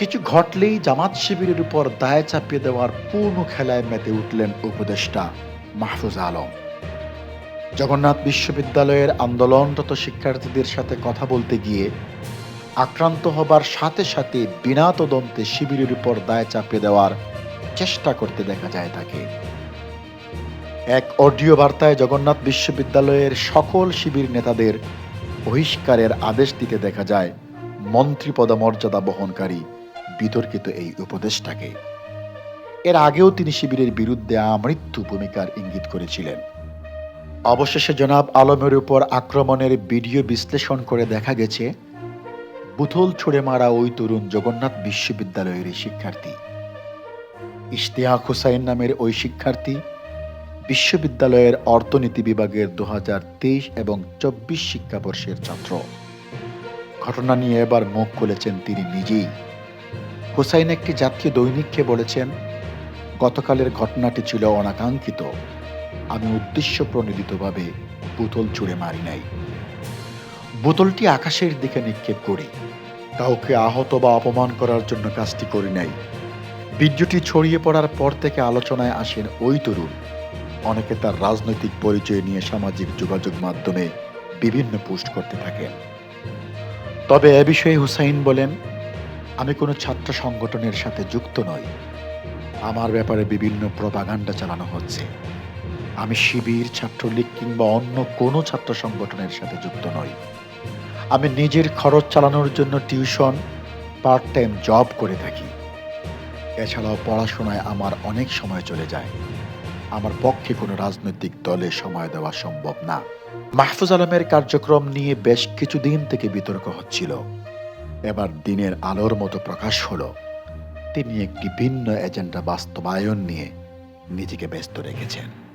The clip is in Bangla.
কিছু ঘটলেই জামাত শিবিরের উপর দায় চাপিয়ে দেওয়ার পূর্ণ খেলায় মেতে উঠলেন উপদেষ্টা মাহফুজ আলম। জগন্নাথ বিশ্ববিদ্যালয়ের আন্দোলনরত শিক্ষার্থীদের সাথে কথা বলতে গিয়ে আক্রান্ত হবার সাথে সাথে বিনা তদন্তে শিবিরের উপর দায় চাপিয়ে দেওয়ার চেষ্টা করতে দেখা যায় তাকে। এক অডিও বার্তায় জগন্নাথ বিশ্ববিদ্যালয়ের সকল শিবির নেতাদের বহিষ্কারের আদেশ দিতে দেখা যায়, মন্ত্রী পদমর্যাদা বহনকারী। বিতর্কিত এই উপদেষ্টাকে এর আগেও তিনি শিবিরের বিরুদ্ধে আমৃত্যু ভূমিকার ইঙ্গিত করেছিলেন। অবশেষে জনাব আলমের উপর আক্রমণের ভিডিও বিশ্লেষণ করে দেখা গেছে, বুথল ছুড়ে মারা ওই তরুণ জগন্নাথ বিশ্ববিদ্যালয়ের শিক্ষার্থী। ইশতিয়াক হুসাইন নামের ওই শিক্ষার্থী বিশ্ববিদ্যালয়ের অর্থনীতি বিভাগের দু হাজার তেইশ এবং চব্বিশ শিক্ষাবর্ষের ছাত্র। ঘটনা নিয়ে এবার মুখ খুলেছেন তিনি নিজেই। হুসাইন একটি জাতীয় দৈনিককে বলেছেন, গতকালের ঘটনাটি ছিল অনাকাঙ্ক্ষিত। আমি উদ্দেশ্য প্রণোদিতভাবে বোতল ছুঁড়ে মারি নাই। বোতলটি আকাশের দিকে নিক্ষেপ করি। কাউকে আহত বা অপমান করার জন্য কাজটি করি নাই। বিদ্যুটি ছড়িয়ে পড়ার পর থেকে আলোচনায় আসেন ওই তরুণ। অনেকে তার রাজনৈতিক পরিচয় নিয়ে সামাজিক যোগাযোগ মাধ্যমে বিভিন্ন পোস্ট করতে থাকেন। তবে এ বিষয়ে হুসাইন বলেন আমি কোনো ছাত্র সংগঠনের সাথে যুক্ত নই। আমার ব্যাপারে বিভিন্ন প্রপাগান্ডা চালানো হচ্ছে। আমি শিবির, ছাত্রলীগ কিংবা অন্য কোনো ছাত্র সংগঠনের সাথে যুক্ত নই। আমি নিজের খরচ চালানোর জন্য টিউশন পার্ট টাইম জব করে থাকি। এছাড়াও পড়াশোনায় আমার অনেক সময় চলে যায়। আমার পক্ষে কোনো রাজনৈতিক দলে সময় দেওয়া সম্ভব না। মাহফুজ আলমের কার্যক্রম নিয়ে বেশ কিছুদিন থেকে বিতর্ক হচ্ছিল। এবার দিনের আলোর মতো প্রকাশ হলো। তিনি একটি ভিন্ন এজেন্ডা বাস্তবায়ন নিয়ে নিজেকে ব্যস্ত রেখেছেন।